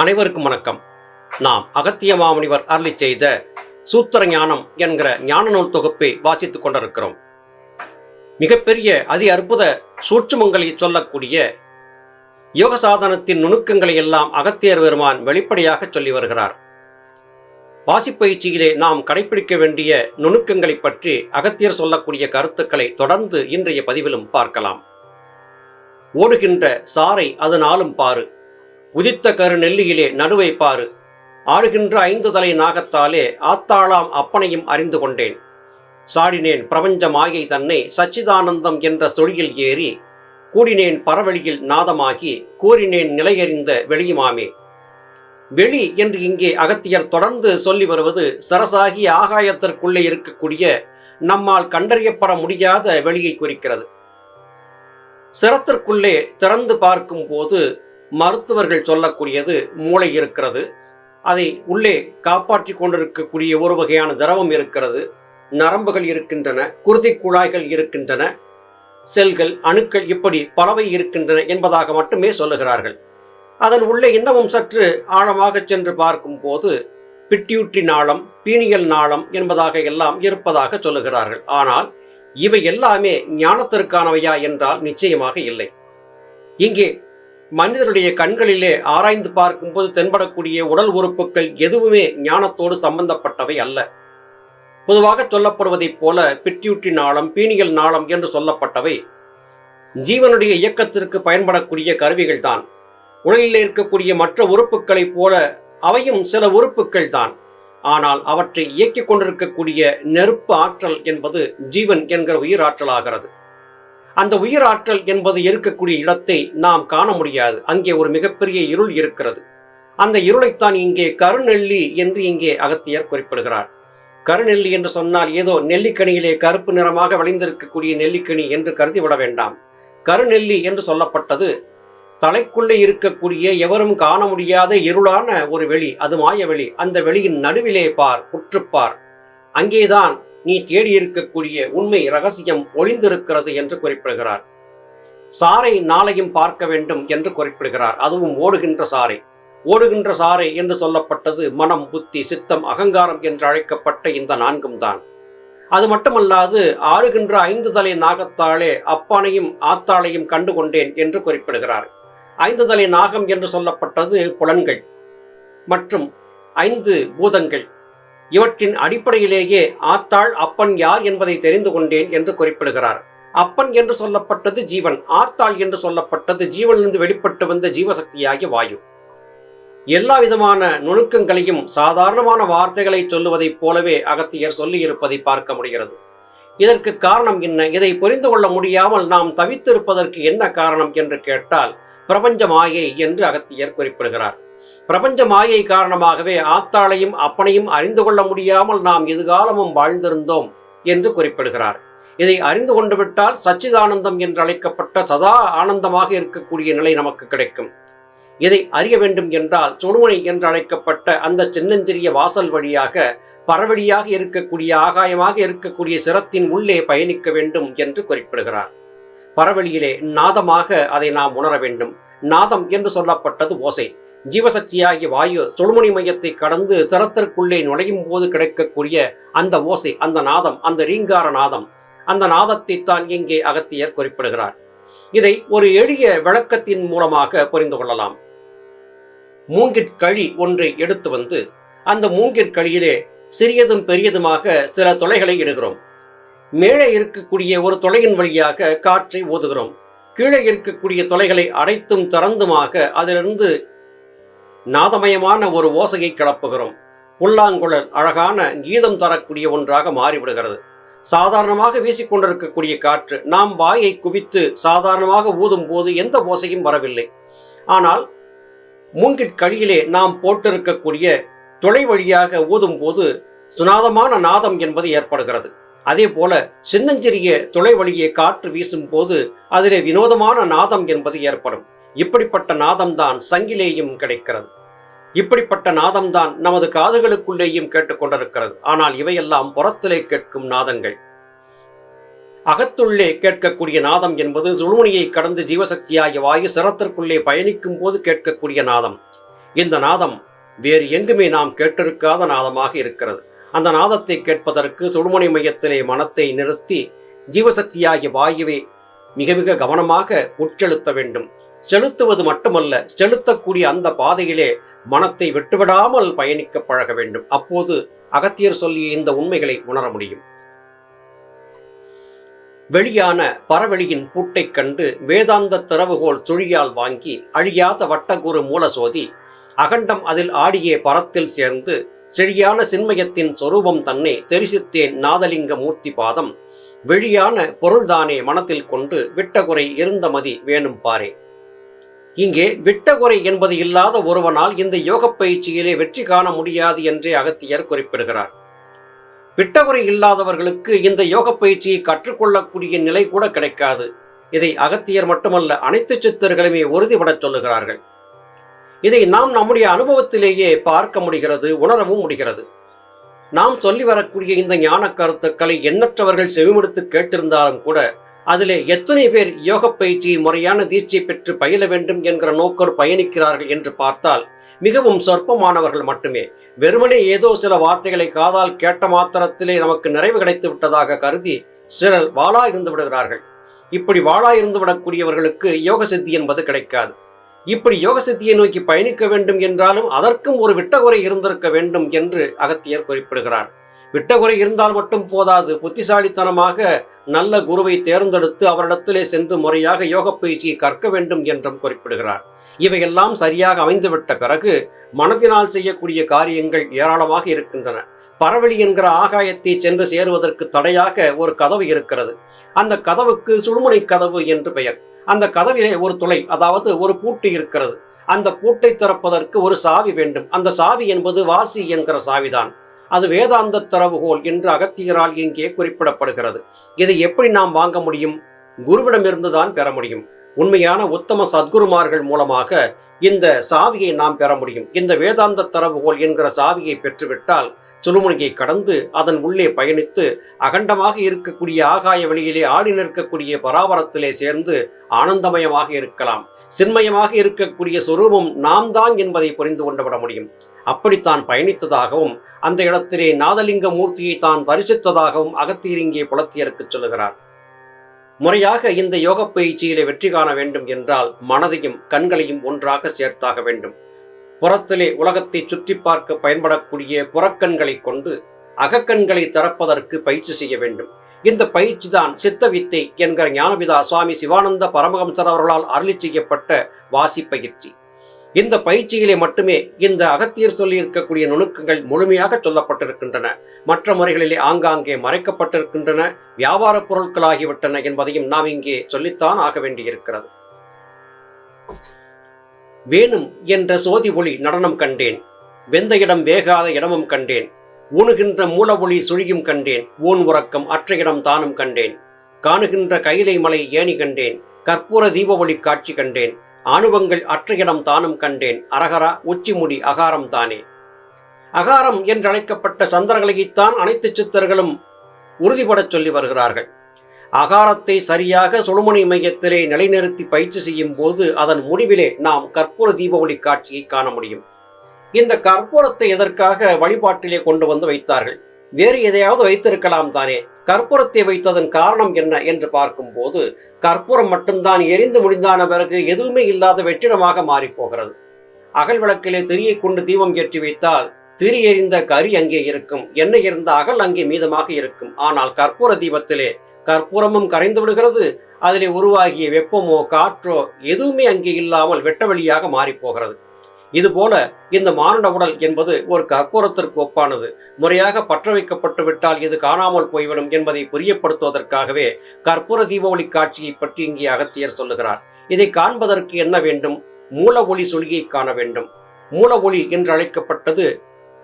அனைவருக்கும் வணக்கம். நாம் அகத்திய மாமுனிவர் அருளி செய்த சூத்திர ஞானம் என்கிற ஞான நூல் தொகுப்பை வாசித்துக் கொண்டிருக்கிறோம். மிகப்பெரிய அதி அற்புத சூட்சுமங்களை சொல்லக்கூடிய யோக சாதனத்தின் நுணுக்கங்களை எல்லாம் அகத்தியர் பெருமான் வெளிப்படையாக சொல்லி வருகிறார். வாசிப்பயிற்சியிலே நாம் கடைபிடிக்க வேண்டிய நுணுக்கங்களை பற்றி அகத்தியர் சொல்லக்கூடிய கருத்துக்களை தொடர்ந்து இன்றைய பதிவிலும் பார்க்கலாம். ஓடுகின்ற சாரை அது நாளும் பாரு. உதித்த கரு நெல்லியிலே நடுவை பாரு. ஆடுகின்ற ஐந்து தலை நாகத்தாலே ஆத்தாளாம் அப்பனையும் அறிந்து கொண்டேன். சாடினேன் பிரபஞ்ச மாயை தன்னை சச்சிதானந்தம் என்ற சொழியில் ஏறி கூடினேன் பரவெளியில் நாதமாகி கூறினேன் நிலையறிந்த வெளியுமாமே. வெளி என்று இங்கே அகத்தியர் தொடர்ந்து சொல்லி வருவது சரசாகி ஆகாயத்திற்குள்ளே இருக்கக்கூடிய நம்மால் கண்டறியப்பட முடியாத வெளியை குறிக்கிறது. சிரத்திற்குள்ளே திறந்து பார்க்கும் போது மருத்துவர்கள் சொல்லக்கூடியது மூளை இருக்கிறது. அதை உள்ளே காப்பாற்றி கொண்டிருக்கக்கூடிய ஒரு வகையான திரவம் இருக்கிறது. நரம்புகள் இருக்கின்றன குருதி குழாய்கள் இருக்கின்றன செல்கள் அணுக்கள் இப்படி பலவை இருக்கின்றன என்பதாக மட்டுமே சொல்லுகிறார்கள். அதன் உள்ளே இன்னமும் சற்று ஆழமாக சென்று பார்க்கும்போது பிட்டியூட்டி பிட்டியூற்றி நாளம் பீனியல் நாளம் என்பதாக எல்லாம் இருப்பதாக சொல்லுகிறார்கள். ஆனால் இவை எல்லாமே ஞானத்திற்கானவையா என்றால் நிச்சயமாக இல்லை. இங்கே மனிதனுடைய கண்களிலே ஆராய்ந்து பார்க்கும்போது தென்படக்கூடிய உடல் உறுப்புகள் எதுவுமே ஞானத்தோடு சம்பந்தப்பட்டவை அல்ல. பொதுவாக சொல்லப்படுவதைப் போல பிட்டியூட்டி நாளம் பீனியல் நாளம் என்று சொல்லப்பட்டவை ஜீவனுடைய இயக்கத்திற்கு பயன்படக்கூடிய கருவிகள் தான் உடலில் இருக்கக்கூடிய மற்ற உறுப்புகளைப் போல அவையும் சில உறுப்புகள் தான் ஆனால் அவற்றை இயக்கிக் கொண்டிருக்கக்கூடிய நெருப்பு ஆற்றல் என்பது ஜீவன் என்கிற உயிராற்றலாகிறது அந்த உயிராற்றல் என்பது இருக்கக்கூடிய இடத்தை நாம் காண முடியாது. அங்கே ஒரு மிகப்பெரிய இருள் இருக்கிறது. அந்த இருளைத்தான் இங்கே கருநெல்லி என்று இங்கே அகத்தியர் குறிப்பிடுகிறார். கருநெல்லி என்று சொன்னால் ஏதோ நெல்லிக்கனியிலே கருப்பு நிறமாக விளைந்திருக்கக்கூடிய நெல்லிக்கனி என்று கருதிவிட வேண்டாம். கருநெல்லி என்று சொல்லப்பட்டது தலைக்குள்ளே இருக்கக்கூடிய எவரும் காண முடியாத இருளான ஒரு வெளி அது மாய வெளி அந்த வெளியின் நடுவிலே பார் உற்றுப்பார். அங்கேதான் நீ தேடி இருக்கக்கூடிய உண்மை ரகசியம் ஒளிந்திருக்கிறது என்று குறிப்பிடுகிறார். சாரை நாளையும் பார்க்க வேண்டும் என்று குறிப்பிடுகிறார். அதுவும் ஓடுகின்ற சாரை. ஓடுகின்ற சாரை என்று சொல்லப்பட்டது மனம் புத்தி சித்தம் அகங்காரம் என்று அழைக்கப்பட்ட இந்த நான்கும் தான். அது மட்டுமல்லாது ஆடுகின்ற ஐந்து தலை நாகத்தாலே அப்பானையும் ஆத்தாளையும் கண்டு கொண்டேன் என்று குறிப்பிடுகிறார். ஐந்து தலை நாகம் என்று சொல்லப்பட்டது புலன்கள் மற்றும் ஐந்து பூதங்கள். இவற்றின் அடிப்படையிலேயே ஆத்தாள் அப்பன் யார் என்பதை தெரிந்து கொண்டேன் என்று குறிப்பிடுகிறார். அப்பன் என்று சொல்லப்பட்டது ஜீவன் ஆத்தாள் என்று சொல்லப்பட்டது ஜீவனிலிருந்து வெளிப்பட்டு வந்த ஜீவசக்தியாகிய வாயு. எல்லா விதமான நுணுக்கங்களையும் சாதாரணமான வார்த்தைகளை சொல்லுவதைப் போலவே அகத்தியர் சொல்லியிருப்பதை பார்க்க முடிகிறது. இதற்கு காரணம் என்ன? இதை புரிந்து கொள்ள முடியாமல் நாம் தவித்திருப்பதற்கு என்ன காரணம் என்று கேட்டால் பிரபஞ்ச மாயை என்று அகத்தியர் குறிப்பிடுகிறார். பிரபஞ்ச மாயை காரணமாகவே ஆத்தாளையும் அப்பனையும் அறிந்து கொள்ள முடியாமல் நாம் எதுகாலமும் வாழ்ந்திருந்தோம் என்று குறிப்பிடுகிறார். இதை அறிந்து கொண்டு விட்டால் சச்சிதானந்தம் என்று அழைக்கப்பட்ட சதா ஆனந்தமாக இருக்கக்கூடிய நிலை நமக்கு கிடைக்கும். இதை அறிய வேண்டும் என்றால் சுடுமுனை என்று அழைக்கப்பட்ட அந்த சின்னஞ்சிறிய வாசல் வழியாக பரவழியாக இருக்கக்கூடிய ஆகாயமாக இருக்கக்கூடிய சிரத்தின் உள்ளே பயணிக்க வேண்டும் என்று குறிப்பிடுகிறார். பரவழியிலே நாதமாக அதை நாம் உணர வேண்டும். நாதம் என்று சொல்லப்பட்டது ஓசை. ஜீவசக்தியாகிய வாயு சுழுமணி மையத்தை கடந்து சிரத்திற்குள்ளே நுழையும் போது கிடைக்கக்கூடிய அந்த ஓசை அந்த நாதம் அந்த ரீங்கார நாதம் அந்த நாதத்தை தான் இங்கே அகத்தியர் குறிப்பிடுகிறார். இதை ஒரு எளிய விளக்கத்தின் மூலமாக புரிந்து கொள்ளலாம். மூங்கிற்கழி ஒன்றை எடுத்து வந்து அந்த மூங்கிற்கழியிலே சிறியதும் பெரியதுமாக சில துளைகளை இடுகிறோம். மேலே இருக்கக்கூடிய ஒரு துளையின் வழியாக காற்றை ஊதுகிறோம் கீழே இருக்கக்கூடிய தொலைகளை அடைத்தும் திறந்துமாக அதிலிருந்து நாதமயமான ஒரு ஓசையை கிளப்புகிறோம். புல்லாங்குழல் அழகான கீதம் தரக்கூடிய ஒன்றாக மாறிவிடுகிறது. சாதாரணமாக வீசிக்கொண்டிருக்கக்கூடிய காற்று நாம் வாயை குவித்து சாதாரணமாக ஊதும் போது எந்த ஓசையும் வரவில்லை. ஆனால் மூங்கிற் கழியிலே நாம் போட்டிருக்கக்கூடிய துளை வழியாக ஊதும் போது சுனாதமான நாதம் என்பது ஏற்படுகிறது. அதே போல சின்னஞ்சிறிய துளை வழியே காற்று வீசும் போது அதிலே வினோதமான நாதம் என்பது ஏற்படும். இப்படிப்பட்ட நாதம்தான் சங்கிலேயும் கிடைக்கிறது. இப்படிப்பட்ட நாதம்தான் நமது காதுகளுக்குள்ளேயும் கேட்டுக்கொண்டிருக்கிறது ஆனால் இவையெல்லாம் புறத்திலே கேட்கும் நாதங்கள். அகத்துள்ளே கேட்கக்கூடிய நாதம் என்பது சுழுமுனியை கடந்து ஜீவசக்தியாகிய வாயு சிரத்திற்குள்ளே பயணிக்கும் போது கேட்கக்கூடிய நாதம். இந்த நாதம் வேறு எங்குமே நாம் கேட்டிருக்காத நாதமாக இருக்கிறது. அந்த நாதத்தை கேட்பதற்கு சுழுமுனை மையத்திலே மனத்தை நிறுத்தி ஜீவசக்தியாகிய வாயுவை மிக மிக கவனமாக உட்செலுத்த வேண்டும். செலுத்துவது மட்டுமல்ல செலுத்தக்கூடிய அந்த பாதையிலே மனத்தை விட்டுவிடாமல் பயணிக்க பழக வேண்டும். அப்போது அகத்தியர் சொல்லிய இந்த உண்மைகளை உணர முடியும். வெளியான பரவெளியின் பூட்டைக் கண்டு வேதாந்த திறவுகோல் சுழியால் வாங்கி அழியாத வட்டகுரு மூலசோதி அகண்டம் அதில் ஆடியே பரத்தில் சேர்ந்து செழியான சின்மயத்தின் சொரூபம் தன்னை தெரிசித்தேன் நாதலிங்க மூர்த்தி பாதம் வெளியான பொருள்தானே மனத்தில் கொண்டு விட்டகுறை இருந்தமதி வேணும் பாரே. இங்கே விட்டகுறை என்பது இல்லாத ஒருவனால் இந்த யோக பயிற்சியிலே வெற்றி காண முடியாது என்றே அகத்தியர் குறிப்பிடுகிறார். விட்டகுறை இல்லாதவர்களுக்கு இந்த யோக பயிற்சியை கற்றுக்கொள்ளக்கூடிய நிலை கூட கிடைக்காது. இதை அகத்தியர் மட்டுமல்ல அனைத்து சித்தர்களுமே உறுதிபடச் சொல்லுகிறார்கள். இதை நாம் நம்முடைய அனுபவத்திலேயே பார்க்க முடிகிறது உணரவும் முடிகிறது. நாம் சொல்லி வரக்கூடிய இந்த ஞான கருத்துக்களை எண்ணற்றவர்கள் செவிமடுத்து கேட்டிருந்தாலும் கூட அதிலே எத்தனை பேர் யோக பயிற்சியை முறையான தீட்சை பெற்று பயில வேண்டும் என்கிற நோக்கர் பயணிக்கிறார்கள் என்று பார்த்தால் மிகவும் சொற்பமானவர்கள் மட்டுமே. வெறுமனே ஏதோ சில வார்த்தைகளை காதால் கேட்ட மாத்திரத்திலே நமக்கு நிறைவு கிடைத்து விட்டதாக கருதி சிலர் வாளா இருந்து விடுகிறார்கள். இப்படி வாளா இருந்து விடக்கூடியவர்களுக்கு யோக சித்தி என்பது கிடைக்காது. இப்படி யோக சித்தியை நோக்கி பயணிக்க வேண்டும் என்றாலும் அதற்கும் ஒரு விட்டகுறை இருந்திருக்க வேண்டும் என்று அகத்தியர் குறிப்பிடுகிறார். விட்டகுறை இருந்தால் மட்டும் போதாது. புத்திசாலித்தனமாக நல்ல குருவை தேர்ந்தெடுத்து அவரிடத்திலே சென்று முறையாக யோக பயிற்சியை கற்க வேண்டும் என்றும் குறிப்பிடுகிறார். இவையெல்லாம் சரியாக அமைந்துவிட்ட பிறகு மனதினால் செய்யக்கூடிய காரியங்கள் ஏராளமாக இருக்கின்றன. பரவெளி என்கிற ஆகாயத்தை சென்று சேருவதற்கு தடையாக ஒரு கதவு இருக்கிறது. அந்த கதவுக்கு சுடுமுனை கதவு என்று பெயர். அந்த கதவிலே ஒரு துளை அதாவது ஒரு பூட்டு இருக்கிறது. அந்த பூட்டை திறப்பதற்கு ஒரு சாவி வேண்டும். அந்த சாவி என்பது வாசி என்கிற சாவிதான். அது வேதாந்த தரவுகோல் என்று அகத்தியரால் இங்கே குறிப்பிடப்படுகிறது. இதை எப்படி நாம் வாங்க முடியும்? குருவிடமிருந்துதான் பெற முடியும். உண்மையான உத்தம சத்குருமார்கள் மூலமாக இந்த சாவியை நாம் பெற முடியும். இந்த வேதாந்த தரவுகோல் என்கிற சாவியை பெற்றுவிட்டால் சுழுமுனையை கடந்து அதன் உள்ளே பயணித்து அகண்டமாக இருக்கக்கூடிய ஆகாய வெளியிலே ஆடி நிற்கக்கூடிய பராபரத்திலே சேர்ந்து ஆனந்தமயமாக இருக்கலாம். சின்மயமாக இருக்கக்கூடிய சொரூபம் நாம் தான் என்பதை புரிந்து கொண்டு விட முடியும். அப்படித்தான் பயணித்ததாகவும் அந்த இடத்திலே நாதலிங்க மூர்த்தியை தான் தரிசித்ததாகவும் அகத்தியிருங்கிய புலத்தியருக்கு சொல்லுகிறார். முறையாக இந்த யோக பயிற்சியிலே வெற்றி காண வேண்டும் என்றால் மனதையும் கண்களையும் ஒன்றாக சேர்த்தாக வேண்டும். புறத்திலே உலகத்தை சுற்றி பார்க்க பயன்படக்கூடிய புறக்கண்களை கொண்டு அகக்கண்களை திறப்பதற்கு பயிற்சி செய்ய வேண்டும். இந்த பயிற்சி தான் சித்த வித்தை என்கிற ஞானபிதா சுவாமி சிவானந்த பரமஹம்சர் அவர்களால் அருளி செய்யப்பட்ட வாசி பயிற்சி. இந்த பயிற்சியிலே மட்டுமே இந்த அகத்தியர் சொல்லி இருக்கக்கூடிய நுணுக்கங்கள் முழுமையாக சொல்லப்பட்டிருக்கின்றன. மற்ற முறைகளிலே ஆங்காங்கே மறைக்கப்பட்டிருக்கின்றன வியாபார பொருட்களாகிவிட்டன என்பதையும் நாம் இங்கே சொல்லித்தான் ஆக வேண்டியிருக்கிறது. வேணும் என்ற சோதி ஒளி நடனம் கண்டேன் வெந்த இடம் வேகாத இடமும் கண்டேன் ஊணுகின்ற மூல ஒளி சுழியும் கண்டேன் ஊன் உறக்கம் அற்ற இடம் தானும் கண்டேன் காணுகின்ற கைலை மலை ஏணி கண்டேன் கற்பூர தீப ஒளி காட்சி கண்டேன் ஆணுவங்கள் அற்ற இடம் தானும் கண்டேன். அரகரா உச்சிமுடி அகாரம் தானே. அகாரம் என்றழைக்கப்பட்ட சந்திரகலையைத்தான் அனைத்து சித்தர்களும் உறுதிபடச் சொல்லி வருகிறார்கள். அகாரத்தை சரியாக சுழுமணி மையத்திலே நிலைநிறுத்தி பயிற்சி செய்யும் போது அதன் முடிவிலே நாம் கற்பூர தீபாவளி காட்சியை காண முடியும். இந்த கற்பூரத்தை எதற்காக வழிபாட்டிலே கொண்டு வந்து வைத்தார்கள்? வேறு எதையாவது வைத்திருக்கலாம் தானே. கற்பூரத்தை வைத்ததன் காரணம் என்ன என்று பார்க்கும்போது கற்பூரம் மட்டும்தான் எரிந்து முடிந்தான பிறகு எதுவுமே இல்லாத வெற்றிடமாக மாறிப் போகிறது அகல் விளக்கிலே திரியை கொண்டு தீபம் ஏற்றி வைத்தால் திரி எரிந்த கரி அங்கே இருக்கும் எண்ணெய் இருந்த அகல் அங்கே மீதமாக இருக்கும். ஆனால் கற்பூர தீபத்திலே கற்பூரமும் கரைந்து விடுகிறது அதிலே உருவாகிய வெப்பமோ காற்றோ எதுவுமே அங்கே இல்லாமல் வெட்ட வெளியாக போகிறது இதுபோல இந்த மானுட உடல் என்பது ஒரு கற்பூரத்திற்கு ஒப்பானது. முறையாக பற்ற வைக்கப்பட்டு விட்டால் இது காணாமல் போய்விடும் என்பதை புரியப்படுத்துவதற்காகவே கற்பூர தீபாவளி காட்சியை பற்றி இங்கே அகத்தியர் சொல்லுகிறார். இதை காண்பதற்கு என்ன வேண்டும்? மூல ஒளி சொலியை காண வேண்டும். மூல ஒளி என்று அழைக்கப்பட்டது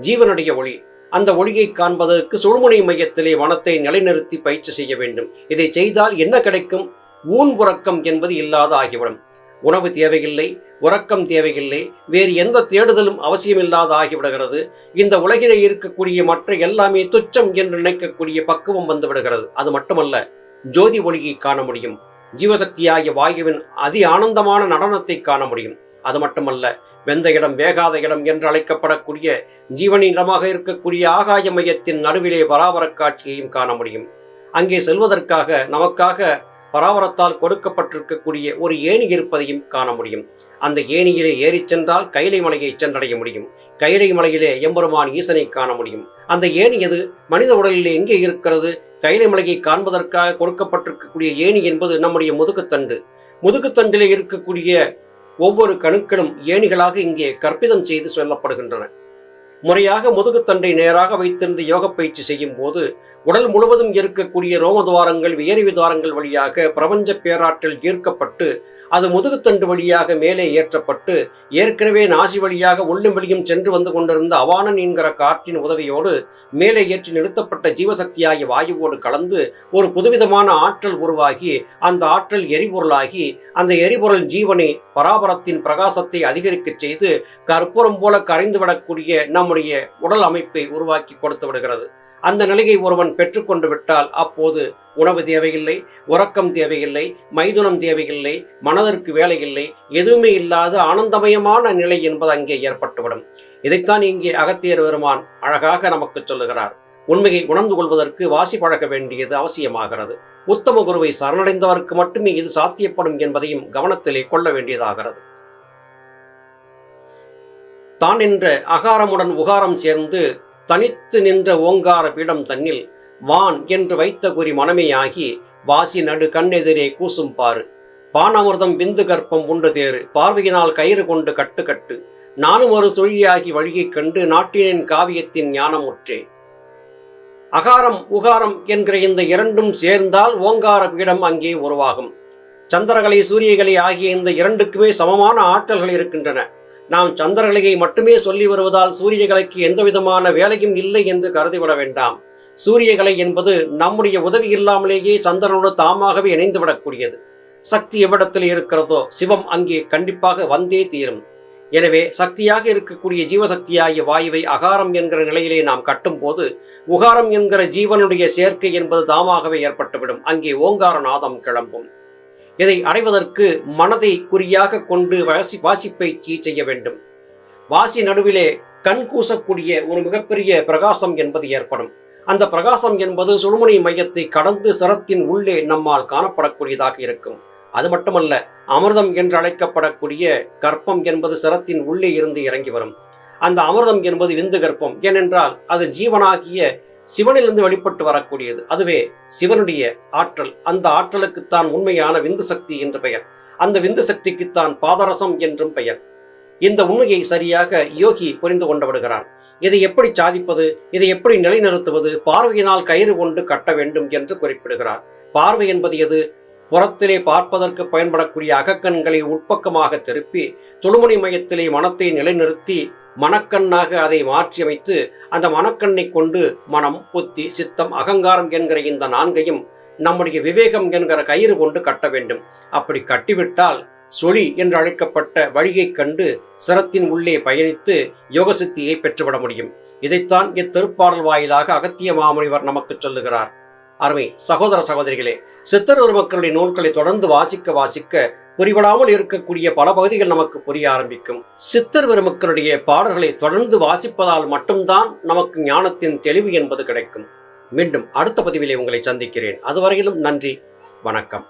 ஜீவனுடைய ஒளி. அந்த ஒளியை காண்பதற்கு சுழுமுனை மையத்திலே வனத்தை நிலைநிறுத்தி பயிற்சி செய்ய வேண்டும். இதை செய்தால் என்ன கிடைக்கும்? ஊன் உறக்கம் என்பது இல்லாத ஆகிவிடும். உணவு தேவையில்லை உறக்கம் தேவையில்லை வேறு எந்த தேடுதலும் அவசியமில்லாத ஆகிவிடுகிறது. இந்த உலகிலே இருக்கக்கூடிய மற்ற எல்லாமே துச்சம் என்று நினைக்கக்கூடிய பக்குவம் வந்து விடுகிறது. அது மட்டுமல்ல ஜோதி ஒளியை காண முடியும். ஜீவசக்தியாகிய வாயுவின் அதி ஆனந்தமான நடனத்தை காண முடியும். அது மட்டுமல்ல வெந்த இடம் வேகாத இடம் என்று அழைக்கப்படக்கூடிய ஜீவனின் இடமாக இருக்கக்கூடிய ஆகாய மையத்தின் நடுவிலே பராபரக் காட்சியையும் காண முடியும். அங்கே செல்வதற்காக நமக்காக பராவரத்தால் கொடுக்கப்பட்டிருக்கக்கூடிய ஒரு ஏணி இருப்பதையும் காண முடியும். அந்த ஏணியிலே ஏறிச் சென்றால் கைலை மலையை சென்றடைய முடியும். கைலை மலையிலே எம்பெருமான் ஈசனை காண முடியும். அந்த ஏணி எது? மனித உடலிலே எங்கே இருக்கிறது? கைலை மலையை காண்பதற்காக கொடுக்கப்பட்டிருக்கக்கூடிய ஏணி என்பது நம்முடைய முதுகுத்தண்டு. முதுகுத்தண்டிலே இருக்கக்கூடிய ஒவ்வொரு கணுக்களும் ஏணிகளாக இங்கே கற்பிதம் செய்து சொல்லப்படுகின்றன. முறையாக முதுகுத்தண்டை நேராக வைத்திருந்து யோக பயிற்சி செய்யும் போது உடல் முழுவதும் இருக்கக்கூடிய ரோமதுவாரங்கள் வியறிவு துவாரங்கள் வழியாக பிரபஞ்ச பேராற்றல் ஈர்க்கப்பட்டு அது முதுகுத்தண்டு வழியாக மேலே ஏற்றப்பட்டு ஏற்கனவே நாசி வழியாக உள்ளும் வெளியும் சென்று வந்து கொண்டிருந்த அவானன் என்கிற காற்றின் உதவியோடு மேலே ஏற்றி நிறுத்தப்பட்ட ஜீவசக்தியாகிய வாயுவோடு கலந்து ஒரு புதுவிதமான ஆற்றல் உருவாகி அந்த ஆற்றல் எரிபொருளாகி அந்த எரிபொருள் ஜீவனை பராபரத்தின் பிரகாசத்தை அதிகரிக்கச் செய்து கற்பூரம் போல கரைந்து விடக்கூடிய நம்முடைய உடல் அமைப்பை உருவாக்கி கொடுத்து விடுகிறது. அந்த நிலையை ஒருவன் பெற்றுக்கொண்டு விட்டால் அப்போது உணவு தேவையில்லை உறக்கம் தேவையில்லை மைதுனம் தேவையில்லை மனதிற்கு வேலை இல்லை எதுவுமே இல்லாத ஆனந்தமயமான நிலை என்பது அங்கே ஏற்பட்டுவிடும். இதைத்தான் இங்கே அகத்தியர் பெருமான் அழகாக நமக்கு சொல்லுகிறார். உண்மையை உணர்ந்து கொள்வதற்கு வாசி பழக வேண்டியது அவசியமாகிறது. உத்தம குருவை சரணடைந்தவருக்கு மட்டுமே இது சாத்தியப்படும் என்பதையும் கவனத்திலே கொள்ள வேண்டியதாகிறது. தான் என்ற அகாரமுடன் உகாரம் சேர்ந்து தனித்து நின்ற ஓங்கார பீடம் தன்னில் வான் என்று வைத்த குறி மனமேயாகி வாசி நடு கண்ணெதிரே கூசும் பாரு பானமிர்தம் விந்து கற்பம் உண்டு தேறு. பார்வையினால் கயிறு கொண்டு கட்டு கட்டு. நானும் ஒரு சுழியாகி வழியைக் கண்டு நாட்டினின் காவியத்தின் ஞானம் உற்றேன் அகாரம் உகாரம் என்கிற இந்த இரண்டும் சேர்ந்தால் ஓங்கார பீடம் அங்கே உருவாகும். சந்திரகலை சூரியகலை ஆகிய இந்த இரண்டுக்குமே சமமான ஆற்றல்கள் இருக்கின்றன. நாம் சந்திரகலையை மட்டுமே சொல்லி வருவதால் சூரியகலைக்கு எந்த விதமான வேலையும் இல்லை என்று கருதிவிட வேண்டாம். சூரியகலை என்பது நம்முடைய உதவி இல்லாமலேயே சந்திரனோடு தாமாகவே இணைந்துவிடக்கூடியது. சக்தி எவ்விடத்தில் இருக்கிறதோ சிவம் அங்கே கண்டிப்பாக வந்தே தீரும். எனவே சக்தியாக இருக்கக்கூடிய ஜீவசக்தியாகிய வாயுவை அகாரம் என்கிற நிலையிலே நாம் கட்டும்போது உகாரம் என்கிற ஜீவனுடைய சேர்க்கை என்பது தாமாகவே ஏற்பட்டுவிடும். அங்கே ஓங்கார நாதம் கிளம்பும். இதை அடைவதற்கு மனதை குறியாக கொண்டு வாசி வாசிப்பயிற்சி செய்ய வேண்டும். வாசி நடுவிலே கண் கூசக்கூடிய ஒரு மிகப்பெரிய பிரகாசம் என்பது ஏற்படும். அந்த பிரகாசம் என்பது சுழுமுனை மையத்தை கடந்து சிரத்தின் உள்ளே நம்மால் காணப்படக்கூடியதாக இருக்கும். அது மட்டுமல்ல அமிர்தம் என்று அழைக்கப்படக்கூடிய கற்பம் என்பது சிரத்தின் உள்ளே இருந்து இறங்கி வரும். அந்த அமிர்தம் என்பது விந்து கற்பம். ஏனென்றால் அது ஜீவனாகிய சிவனிலிருந்து வெளிப்பட்டு வரக்கூடியது. அதுவே சிவனுடைய ஆற்றல். அந்த ஆற்றலுக்குத்தான் உண்மையான விந்து சக்தி என்று பெயர். அந்த விந்து சக்திக்குத்தான் பாதரசம் என்றும் பெயர். இந்த உண்மையை சரியாக யோகி புரிந்து கொண்டு விடுகிறான் இதை எப்படி சாதிப்பது? இதை எப்படி நிலைநிறுத்துவது? பார்வையினால் கயிறு கொண்டு கட்ட வேண்டும் என்று குறிப்பிடுகிறார். பார்வை என்பது எது? புறத்திலே பார்ப்பதற்கு பயன்படக்கூடிய அகக்கண்களை உட்பக்கமாக திருப்பி தொழுமணி மையத்திலே மனத்தை நிலைநிறுத்தி மனக்கண்ணாக அதை மாற்றியமைத்து அந்த மனக்கண்ணை கொண்டு மனம் புத்தி சித்தம் அகங்காரம் என்கிற இந்த நான்கையும் நம்முடைய விவேகம் என்கிற கயிறு கொண்டு கட்ட வேண்டும். அப்படி கட்டிவிட்டால் சொலி என்று அழைக்கப்பட்ட வழியைக் கண்டு சிரத்தின் உள்ளே பயணித்து யோகசித்தியை பெற்றுவிட முடியும். இதைத்தான் இத்திருப்பாடல் வாயிலாக அகத்திய மாமுனிவர் நமக்கு சொல்லுகிறார். அருமை சகோதர சகோதரிகளே சித்தர் மக்களுடைய நூல்களை தொடர்ந்து வாசிக்க வாசிக்க புரிபடாமல் இருக்கக்கூடிய பல பகுதிகள் நமக்கு புரிய ஆரம்பிக்கும். சித்தர் பெருமக்களுடைய பாடல்களை தொடர்ந்து வாசிப்பதால் மட்டும்தான் நமக்கு ஞானத்தின் தெளிவு என்பது கிடைக்கும். மீண்டும் அடுத்த பதிவிலே உங்களை சந்திக்கிறேன். அதுவரையிலும் நன்றி வணக்கம்.